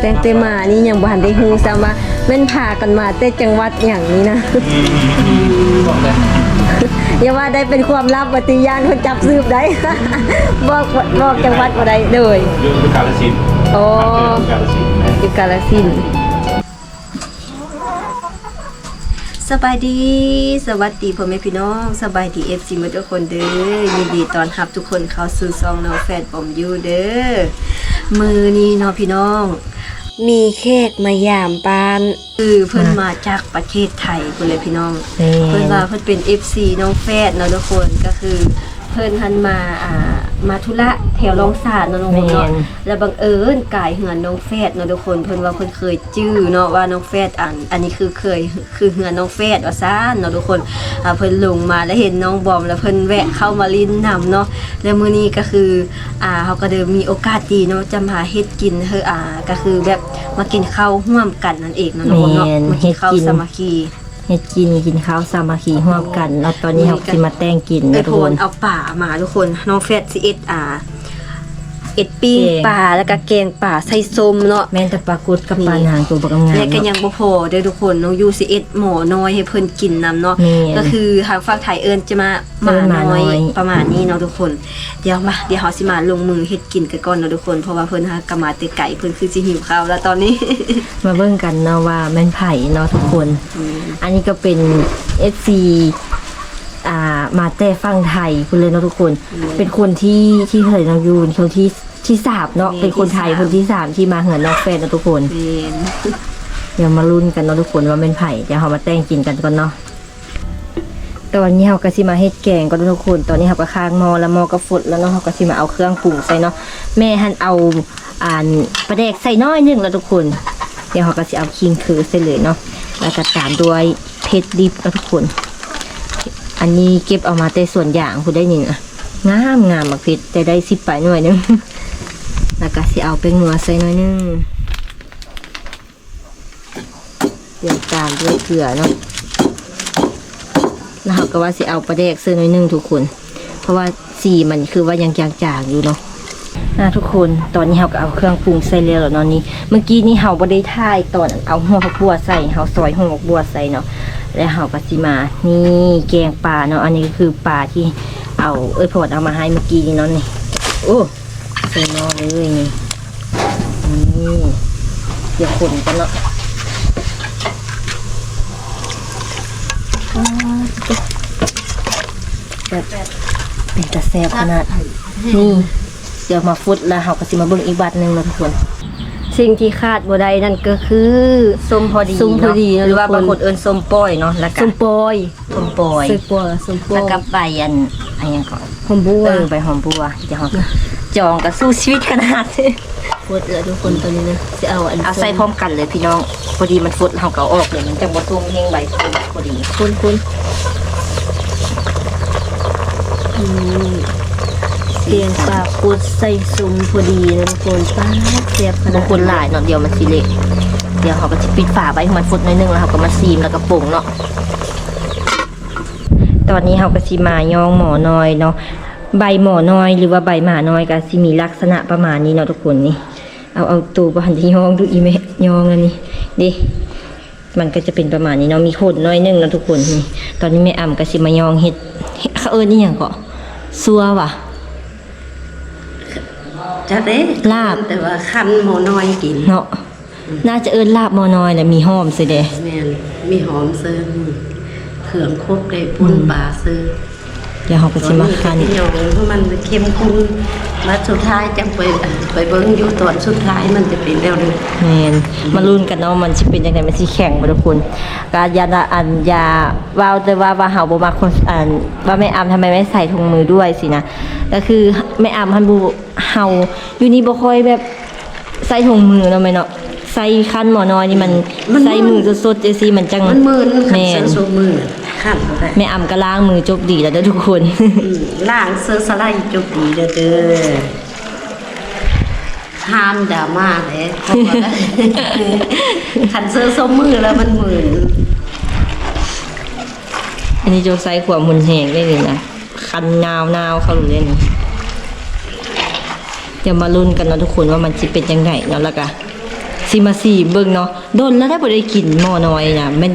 แต่งเตมานี่ยังบ่ทันได้ฮู้ซ้ำว่าแม่นพากันมาแต่จังหวัดอย่างนี้นะอย่าว่าได้เป็นความลับปฏิญาณคนจับสืบได้ บอกบอกจังหวัดบ่ได้เลยอยู่กาลสินธุ์โอ้อยู่กาลสินธุ์นะอยู่กาลสินธุ์สบายดี สวัสดีพ่อแม่พี่น้อง สบายดี FC หมดทุกคนเด้อ ยินดีต้อนรับทุกคนเข้าสู่ซองน้องแฟนผมอยู่เด้อ มือนี้เนาะพี่น้อง มีแขกมายามปาน คือเพิ่นมาจากประเทศไทยพุ่นเลยพี่น้องแม่นเพิ่นว่าเพิ่นเป็น FC น้องแฟดเนาะทุกคนก็คือเพิ่นหันมาอ่า มาธุระแถวลองสาดเนาะน้องคนเนาะแม่น แล้วบังเอิญกายเหือนน้องแฟดเนาะทุกคนเพิ่นว่าเพิ่นเคยจื้อเนาะว่าน้องแฟดอัน อันนี้คือเคยคือเหือนน้องแฟดว่าซ่านเนาะทุกคนอ่าเพิ่นลงมาแล้วเห็นน้องบอมแล้วเพิ่นแวะเข้ามาลิ้นนํเนาะแล้วมื้อนี้ก็คืออ่าเขาก็เดิมมีโอกาสดีเนาะจะมาเฮ็ดกินเฮออ่าก็คือแบบมากินข้าวร่วมกันนั่นเองเนาะทุกคนเนาะแม่นมากินข้าวเฮ็ดกิน สามัคคี เฮ็ดกินกินข้าวสามัคคีร่วมกันแล้วตอนนี้เราสิมาแต่งกินไอนะทุกคนนเอาป่ามาทุกคนน้องแฟดซีเอ็ดอาร์ อ็ดปิ้งแกงป่าแล้วก็แกงป่าใส่ส้มเนาะแม่นแต่ปลากดกับปลานางตัวบักงามและก็ยัเนาะงบ่พอเด้อทุกคนน้องยูสิเอ็ดหมอน้อยให้เพิ่นกินนํเนาะแม่นก็คือทางฝั่งไทยเอิ้นจะมาหเอิ้มานหมาน้อยน้อยประมาณนี้เนาะทุกคน เดี๋ยวมาเดี๋ยวเฮาสิมาลงมือเฮ็ดกินกันก่อนเนาะทุกคนเพราะว่าเพิ่นหากะมาแต่ไก่เพิ่นคือสิหิวข้าวแล้วตอนนี้ มาเบิ่งกันเนาะว่าแม่นไผ่เนาะทุกคน อันนี้ก็เป็น FC อ่ามาแต่ฟังไทยคุณเลยเนาะทุกคน เป็นคนที่ที่เคยน้องยูนคนที่ ที่สามเนาะนี่เป็นคนไทยที่สามคนที่สามที่มาเหือนน้องแฟนเนาะทุกคนแม่นเดี๋ยวมาลุ้นกันเนาะทุกคนว่าเป็นไผ่เดี๋ยวเรามาแต่งกินกันก่อนเนาะ ตอนนี้เราก็สิมาเฮ็ดแกงก่อนเนาะทุกคน ตอนนี้เราก็ค้างหม้อแล้วหม้อก็ฝดแล้วเนาะเราก็สิมาเอาเครื่องปรุงใส่เนาะ แม่หันเอาอ่านปลาแดกใส่น้อยหนึงแล้วทุกคน เดี๋ยวเราก็สิเอาคิงคือใส่เลยเนาะ แล้วก็ตามด้วยเผ็ดดิบแล้วทุกคน อันนี้เก็บเอามาแต่ส่วนอย่างคุณได้นี่นะงามงามมากเผ็ดแต่ได้สิบปลายหน่วยหนึง แล้วก็สิเอาเป็นนัวใส่หน่อยนึงเตรียมตามด้วยเกลือเนาะแล้วเราก็ว่าสิเอาปลาแดกซื้อหน่อยนึงทุกคน เพราะว่าสีมันคือว่ายังจางๆอยู่เนาะอะทุกคนตอนนี้เราก็เอาเครื่องปรุงใส่แล้วแล้วเนาะนี่เมื่อกี้นี่เราบ่ได้ท่ายตอนเอาหัวผักบัวใส่เราซอยหัวผักบัวใส่เนาะแล้วเราก็สิมา นี่แกงปลาเนาะอันนี้ก็คือปลาที่เอาเอ้ยพอดเอามาให้เมื่อกี้นี่เนาะนี่โอ้ ใส่หม้อเลยนี่นี่เดี๋ยวคนกันเนาะแบบเป็นกระแสบขนาดนี่เดี๋ยวมาฟุดแล้วเราก็สิมาเบิ่งอีกบัตรหนึ่งนะทุกคน สิ่งที่คาดบ่ได้นั่นก็คือส้มพอดีส้มพอดีเนาะนะหรือว่าทุกคนบางคนเอิ้นส้มป้อยเนาะแล้วก็ส้มปอยส้มปอยส้มปอยส้มปอแล้วยก็ใบอันอันยังก่อนหอมบัวเออใบหอมบัวเดี๋ยวเรา จองกับสู้ชีวิตขนาดปวดเอือทุกคนตอนนี้นะจะเอาอันเอาใส่พร้อมกันเลยพี่น้อง พอดีมันฟุดเราก็เอาออกเลยมันจะบ่ตุ้มเฮงใบพอดีคุณคุณอืมเตียงปลาคุดใส่ซุมพอดีนะทุกคนป้าดเสียบขนาบางดคนหลายเนาะเดี๋ยวมันสิเละเดี๋ยวเขาก็จะปิดฝาไว้ให้มันฟุดหน่อยนึงแล้วเขาก็มาซีมแล้วก็ปรุงเนาะตอนนี้เขาก็สิมาย่องหมอน้อยเนาะ ใบหมอน้อยหรือว่าใบหมาน้อยก็สิมีลักษณะประมาณนี้เนาะทุกคนนี่ เอาเอาตัวบานที่ย่องดูอีเมย่องอันนี้ดิมันก็จะเป็นประมาณนี้เนาะมีขนน้อยหนึงเนาะทุกคนนี่ตอนนี้แม่อ่ำก็สิมาย่องเห็ดเฮ็ดเขาเอิ้นนี่หยังก็ซัวว่ะจะได้ลาบแต่ว่าคันหมอน้อยกินเนาะน่าจะเอิ้นลาบหมอน้อยแหละมีหอมสิเด้แม่นมีหอมเซิงเครื่องครบเลยปุ้นปลาเซิงเดี๋ยวเขาก็สิมาคันที่ยองเพราะมันเข้มข้นมาสุดท้ายจังไปไปเบิ้งอยู่ตอนสุดท้ายมันจะเป็นแล้วเลยแมนมาลุ้นกันเนาะมันสิเป็นยังไงมันสิแข็งบ่ทุกคนกายาละอันยาว่าวแต่ว่าว่าเฮาบ่มักคนอันว่าแม่อำทำไมไม่ใส่ถุงมือด้วยสินะก็คือแม่อำหันบ่เฮาอยู่นี่บ่ค่อยแบบใส่ถุงมือเนาะแม่เนาะใส่คันหมอน้อยนี่มันใส่มือสดๆจังซี่มันจังมันมืนขันแม่เสื้นอโซมือ ขันบ่ได้แม่อำก็ล้างมือจบดีแล้วเด้อทุกคน อืมล่างเสื้อสไลด์จบดีเด้อเด้อห้ามดราม่าเลยเพราะว่า ขันเสื้อโซมือแล้วมันมืนอันนี้โจใส่ขวามุนแหงได้เลยนะคันนาวๆเขารู้เลยนี่เดี๋ยวมาลุ้นกันเนาะทุกคนว่ามันจะเป็นยังไงเนาะแล้วก็สิมาสีเบิ่งเนาะโดนแล้วได้บ่ได้กินหม้อน้อยนะมัน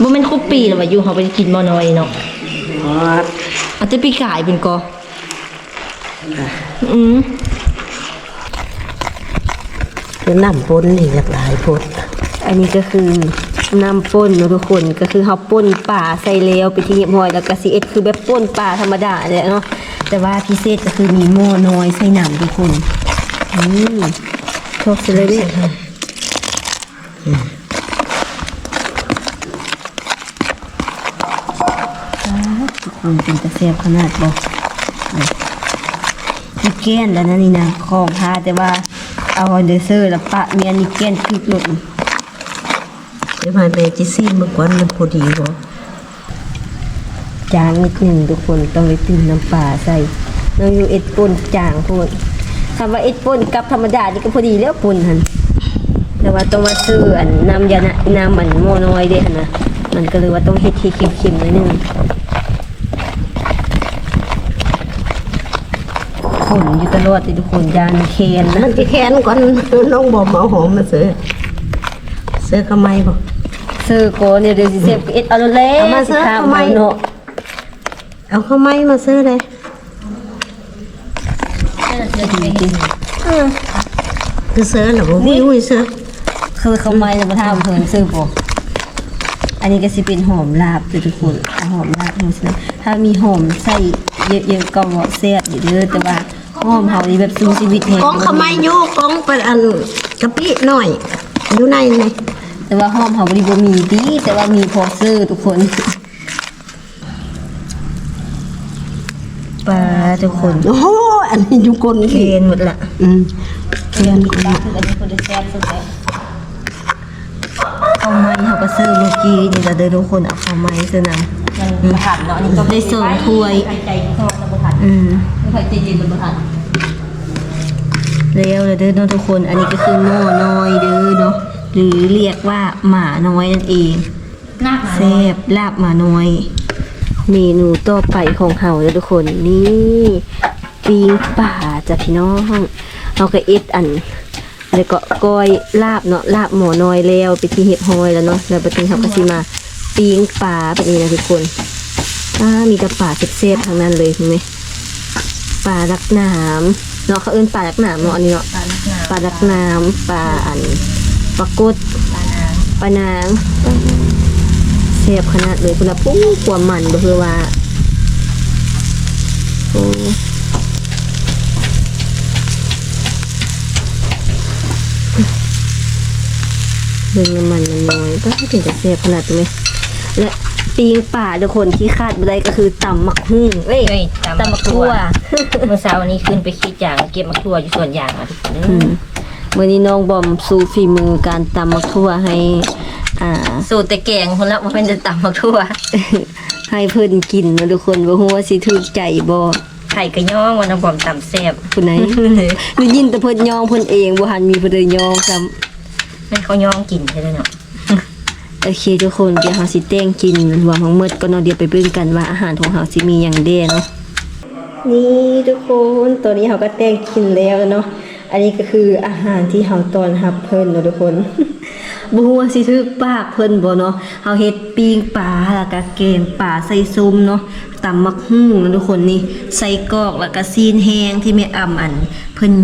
บ่แม่นครบปีแล้วว่าอยู่เฮาบ่ได้กินหม้อน้อยเนาะอาจจะปีกายเป็นก็อืมคือน้ำปนนี่หลากหลายพดอันนี้ก็คือน้ำป่นเนาะทุกคนก็คือเขาป่นป่าใส่แล้วไปที่เรียบร้อยแล้วก็สิเอ็ดคือแบบป่นป่าธรรมดาแหละเนาะแต่ว่าพิเศษก็คือมีหม้อน้อยใส่น้ำทุกคนอืมชอบสิเลยเด้ทุ กคนเป็นตะเสียบขนาดบอกนี่แกนแล้วนะนี่นะของพาแต่ว่าเอาเดอเซอร์แล้วปะเมียนี่แกนพริกหลุดเดี๋ยวมาเมจิซี่เมื่อก่อนมันพอดีบ่จางนิดหนึ่งทุกคนต้องไปตื่นน้ำปลาใส่น้องอยู่เอ็ดป่นจางพูดคำว่าเอ็ดป่นกับธรรมดานี่ก็พอดีแล้วปนหันแต่ว่าต้องมาซื้ออันน้ำยานะน้ำมันโมน้อยเด้หันะมันก็เลยว่าต้องเฮ็ดที่เค็มๆหน่อยนึง ขนอยู่ตลอดเลยทุกคนยานเคนนะมันจะแค้นก่อนน้องบอมเอาหอมมาซื้อซื้อทำไมบ่ซื้อโกเนี่ยเดี๋ยวสิเซฟเอ็ดเอาเลยเอามาซื้อข้าวทำไมเนาะเอาข้าวไม้มาซื้อเลยอืมคือซื้อหรอบ่อุ้ยอุ้ยซื้อคือเขาไม่จะมาทำเพิ่นซื้อผมอันนี้ก็สิเป็นหอมลาบเลยทุกคนเอาหอมลาบนี่สิถ้ามีหอมใส่เยอะๆก็เหมาะแซ่บอยู่เด้อแต่ว่า หอมเฮานี่แบบสู้ชีวิตแฮงกองข้าวไม้อยู่กองเป็นอันกะปิหน่อย อยู่ในนี่แต่ว่าหอมเฮาบ่ได้บ่มีดีแต่ว่ามีพอซื้อทุกคนปลาทุกคนโอ้โหอันนี้อยู่คนเคนหมดละอืมเทียนคนคืออันนี้คนได้แซ่บสุดแล้วข้าวไม้เฮาก็ซื้อเมื่อกี้นี่ก็เด้อทุกคนเอาข้าวไม้ซื้อนำมันผ่านเนาะนี่ก็ได้สองถ้วยใจคอแล้วบ่ทันอืมไม่ค่อยใจเย็นบ่ทัน แล้วเด้อเนาะทุกคน อันนี้ก็คือหม้อน้อยเด้อเนาะหรือเรียกว่าหมาน้อยนั่นเองนักแซ่บลาบหมาน้อย เมนูต่อไปของเฮาเด้อทุกคนนี่ปิ้งป่าจ้ะพี่น้องเฮาก็เอ็ดอันแล้วก็ก้อยลาบเนาะลาบหมอน้อยแล้วไปที่เห็บหอยแล้วเนาะแล้วบัดนี้เฮาก็สิมาปิ้งปลาแบบนี้นะทุกคนอ่ามีแต่ปลาเซ็บๆทั้งนั้นเลยเห็นไหมปลาดักน้ำ เนาะเขาเอิ้นปลาดักน้ำเนาะอันนี้เนาะปลาดักน้ำปลาอันปลากดปลานางเสียบขนาดเลยคุณละปุ๊บความมันก็คือว่าโอ้เบิ่งน้ำมันมันน้อยก็ถึงจะเสียบขนาดนี้ไหมและ ปีงป่าทุกคนที่คาดไม่ได้ก็คือตำมักหุ่งเว้ยเอ้ยตำมักทั่วเมื่อเช้านี้ขึ้นไปขี้จางเก็บมะทั่วอยู่สวนยางอะทุกคนอืมมื่อนี้น้องบอมสู่ฝีมือการตำมักทั่วให้ อ่า สูตรแต่แกงคนละว่าเป็นจะตำมะทั่วให้เพิ่นกินเนาะทุกคนบ่ฮู้ว่าสิถูกใจบ่ไข่กระย่องวันน้ำบอมตำแซ่บผู้ไหนได้ยินแต่เพิ่นยองเพิ่นเองบ่หันมีเพิ่นเลยยองซ้ำให้เขาย่องกินใช่ไหมเนาะ โอเคทุกคนเดี๋ยวเฮาสิแต่งกินรวมทั้งหมดก็เนาะเดี๋ยวไปเบิ่งกันว่าอาหารของเฮาสิมีหยังเด้เนาะนี่ทุกคนตอนนี้เฮาก็แต่งกินแล้วเนาะอันนี้ก็คืออาหารที่เฮาตอนรับเพิ่นเนาะทุกคนบ่ฮู้ว่าสิถูกปากเพิ่นบ่เนาะเฮาเฮ็ดปิ้งปลาแล้วก็แกงปลาใส่ซุมเนาะตำมักหุ่งเนาะทุกคนนี่ใส่กอกแล้วก็ซีนแห้งที่แม่อ่ำอันเพิ่น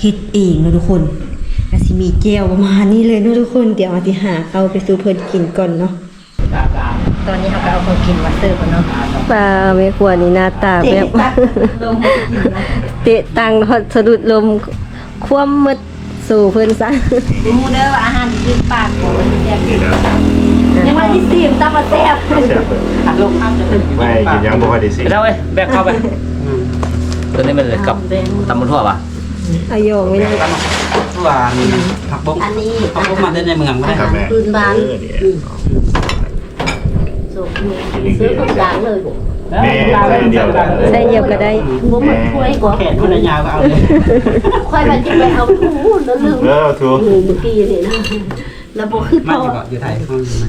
เฮ็ดเองเนาะทุกคน มีแก้วประมาณนี้เลยเนาะทุกคน เดี๋ยวเอาสิหาเข้าไปสู่เพิ่นกินก่อนเนาะ ตอนนี้เขาก็เอาของกินมาเสิร์ฟกันเนาะปลาแม่ครัวนี่หน้าตาแบบ เตะตังค์สะดุดลม คว่ำมืดสู่เพิ่นซะมูเด้อว่าอาหารที่ปากของมันแซ่บยังไม่ได้ซีมตามาแซ่บไม่กินยังบ่ค่อยได้สิไปเท่าเว้ยแบกเข้าไปตัวนี้มันเลยกับตำมันทั่วปะอายองไม่ได้ ทั่วผักบุ้งอันนี้ผักบุ้งมาได้ในเมืองไม่ได้ครับแม่พื้นบ้านเออเนี่ยสุกซื้อของดังเลยบ่แม่ใส่เดียวกันเลยใส่เดียวก็ได้บ่มาช่วยก็แขนคนละยาวก็เอาเลยค่อยมาจิไปเอาทูแล้วลืมเออถูกเมื่อกี้นี่นะแล้วบ่ขึ้นมัพนออยู่เกาะอยู่ไทยห้องอยู่ไหน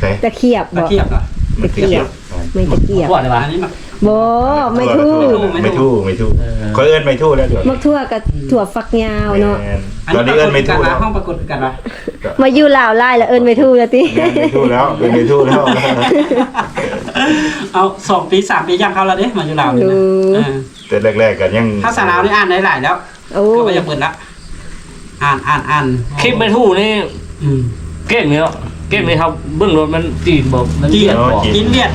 ใส่ตะเขียบตะบ่เทียบเหรอมันเทียบ ไม่ตะเกียบทั่วเลยวะอันนี้มาบ่ไม่ทู่ไม่ทู่ไม่ทู่เออเขาเอิ้นไม่ทู่แล้วเดี๋ยวมักทั่วกับถั่วฝักยาวเนาะแม่ตอนนี้เอิ้นไม่ทู่กัแล้วนะห้องปรากฏกันวะมาอยู่ลาวไล่แล้วเอิ้นไม่ทู่แล้วติแม่ไม่ทู่แล้วเป็นไม่ทู่แล้วเอาสองปีสามปีย่างเข้าแล้วเด้มาอยู่ลาวนี่นะเออแต่แรกๆกันยังภาษาลาวนี่อ่านได้หลายแล้วโอ้ก็ไม่จะเปิดละอ่านอ่านอ่านคลิปไม่ถูกนี่อืมเก่งเลยเนาะ เก่งเลยครับเบื้องรถมันจีนบอกมันจีนเลียดบอก กินเลียด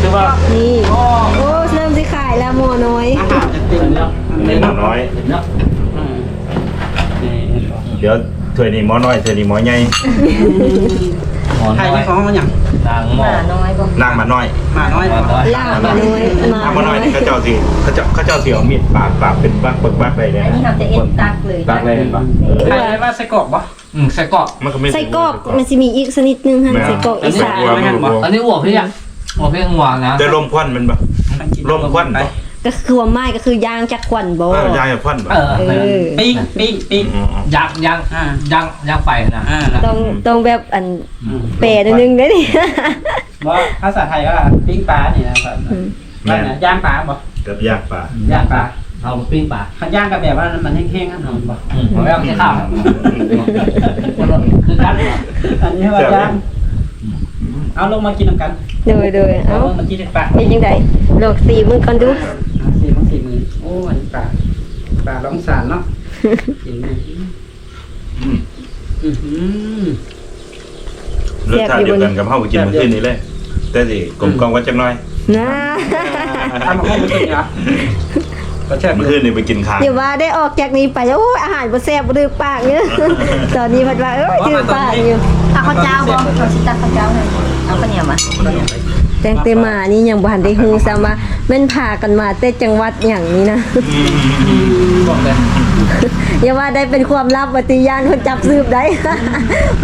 คือว่านี่โอ้โอ้เริ่มสิขายแล้วหมัวน้อยอาหารจะเต็มเนาะเล่นหมอน้อยเนาะอืมนี่เดี๋ยวถ้วยนี้หมอน้อยถ้วยนี้หมอใหญ่หมอนไทยน้อที่ยเขามันอย่างนางหมอน้อยบ่นั่งมาน้อยหมาน้อยหมอนน้อยลาบมาน้อยมานั่งมาน้น้ออยยนี่เขาเจ้าสิเขาเจ้าเขาเจ้าสิเอามีดปาดปาดเป็นบักบักบักได้เลยอันนี้เราจะเอ็นตักเลยตักเลยเห็นปะไทยเรียกว่าไส้กรอกปะ อืมใส่เกาะมันก็ไม่ไส้กรอกมันสิมีอีกชนิดนึงฮะไส้กรอกอีสานแม่นอันนี้อ้วกพี่ยังอ้วกพี่ยังหวานนะ แต่ลมควันมันปะลมควันก็ปะคือความหมายก็คือย่างจากควันบ่เออยายควันปะเออเออปิ้งปิ้งปิ้งอืมยังยังอ่ายังยังไปนะอ่าต้องต้องแบบอันเปรนิดนึงเด้อนี่ว่าภาษาไทยก็ปิ้งปลาเนี่ยนะอืม บ้านนะย่างปลาบ่กับยากปลาย่างปลา เอาปิ้งปลาขันย่างกับแบบว่ามันแห้งๆกันหอมบ่อืมผมไม่เอาแค่ข้าวคือกันอันนี้ว่าย่างเอาลงมากินน้ำกันโดยโดยเอาเอ้ามากินในปลาเป็นจังไดโลกสีมึงก่อนดูสี่มังสี่มือโอ้อันนี้ปลาปลาร้องสารเนาะกินเลยอืมอื้อหือรสชาติเดียวกันกับเฮาไปกินเมื่อคืนนี้เลยแต่สิกลมกล่อมกว่าจักหน่อยนะทำมาให้มันเป็นเหรอ ก็แช่เมื่อเพื่คือนนนี่ไปกินคาง อย่าว่าได้ออกจากนี้ไปโอ้ยอาหารบ่แซ่บบ่ดื้อปากเนี่ยตอนนี้เพิ่นว่าเอ้ยดื้อปากอยู่เอาข้าวเจ้าบ่เราสิตักข้าวเจ้าให้เอาข้าวเหนียวมาแต่งเตมานี่ยังบ่ทันได้ฮู้ซ้ำว่าแม่นพากันมาแต่จังหวัดหยังนี้นะบอกเลยอย่าว่าได้เป็นความลับปฏิญาณคนจับสืบได้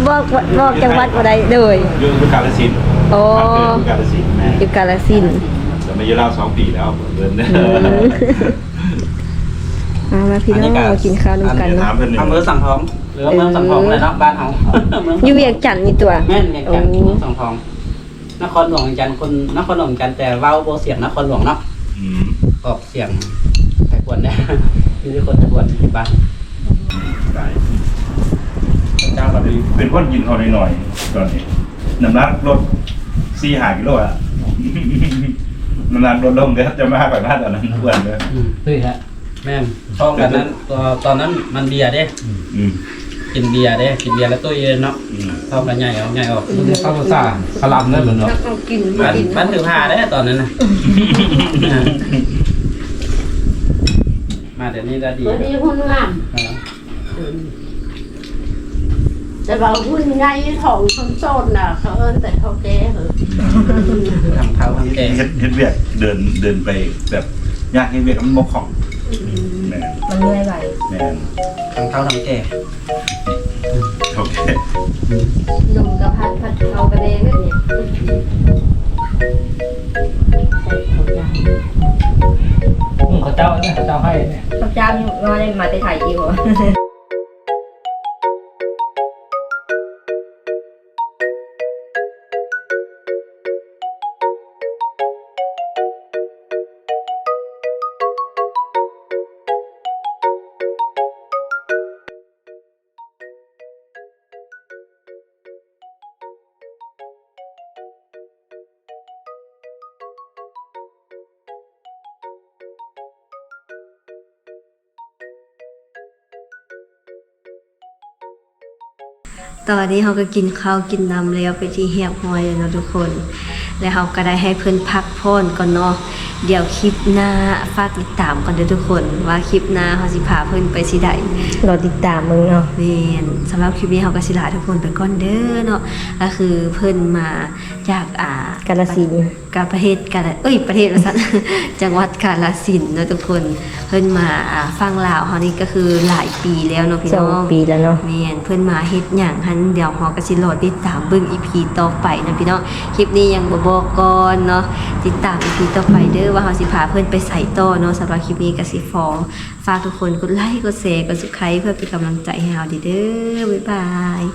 บอกบอกจังหวัดบ่ได้เลยอยู่ที่กาฬสินธุ์โอ้บ้านเกิดอยู่กาฬสินธุ์แม่อยู่กาฬสินธุ์แต่ไม่อยู่ลาวสองปีแล้วเดินเด้อ มามาพี่น้องเรากินข้าวนำกันถาเนาะมเพิ่นหนึ่งอำเภอสังทองหรือว่าเมืองสังทองเลยเนาะบ้านเขาเมือง อยู่เวียงจันทน์นี่ตัว แม่นเมียงจันทร์โอ้เมืองสังทอง นครหลวงเวียงจันทร์คนนครหลวงเวียงจันทร์แต่เว้าโบเสียงนครหลวงเนาะอืมออกเสียงไทยกวนเนี่ยอยู่ที่คนไทยกวนที่บ้านได้เจ้าแบบนี้เป็นคนกินเขาหน่อยๆตอนนี้น้ำหนักลดสี่หากิโลอะน้ำหนักลดลงเดี๋ยวจะมากกว่านั้นตอนนั้นอ้วนเลยอืมเฮ้ยฮะ แม่นท้องกันนั้นตัวตอนนั้นมันเบียร์เด้ อืมกินเบียร์เด้ กินเบียร์แล้วตัวเย็นเนาะอืมท้องกันใหญ่เอาใหญ่ออกมันจะเข้าภาษาขลับได้เหมือนเนาะกินบ้านบ้านถือผ้าได้ตอนนั้นนะอ่ามาเดี๋ยวนี้ได้ดีวันนี้หุ่นงามเออแต่ว่าหุ่นใหญ่ของคนโซนน่ะ เขาเอิ้นแต่เขาแก่เหรอทำข้าวทำแกงเฮ็ดเฮ็ดเวียกเดินเดินไปแบบยากเฮ็ดเวียกมันบกของแม่นมันเมื่อยไหวแม่นทำข้าวทำแกงโอเคนมกับพัดพัดเอากระเดงแบบนี้อืมเขาเจ้าเนี่ยเขาเจ้าให้เนี่ยข้าวเจ้านี่มาได้มาแต่ไทยอีกบ่ ตอนนี้เขาก็กินข้าวกินน้ำแล้วไปที่เฮียบหอยแล้วเนาะทุกคน แล้วเขาก็ได้ให้เพื่อนพักผ่อนก่อนเนาะ เดี๋ยวคลิปหน้าฝากติดตามก่อนเด้อทุกคนว่าคลิปหน้าเขาสิพาเพื่อนไปสิใดรอติดตามมึงเนาะแม่นสำหรับคลิปนี้เขาก็สิลาทุกคนไปก่อนเด้อเนาะก็คือเพิ่นมาจากอ่ากาฬสินธุ์กาประเทศกาลเอ้ยประเทศว่าซั่นจังหวัดกาฬสินธุ์เนาะทุกคนเพิ่นมาอ่าฟังลาวเฮานี่ก็คือหลายปีแล้วเนาะพี่สอน้งองปีแล้วเนาะแม่นเพิ่นมาเฮ็ดหยังหันเดี๋ยวเฮาก็สิรอติดตามเบิ่ง EP ต่อไปนะพี่น้องคลิปนี้ยังบ่บอกก่อนเนาะติดตาม EP ต่อไปเด้อว่าเฮาสิพาเพื่อนไปใส่ต่อเนาะสำหรับคลิปนี้ก็สิฟองฝากทุกคนกดไลค์กดแชร์กดสุขไครเพื่อเป็นกำลังใจให้เฮาเด้อบ๊ายบาย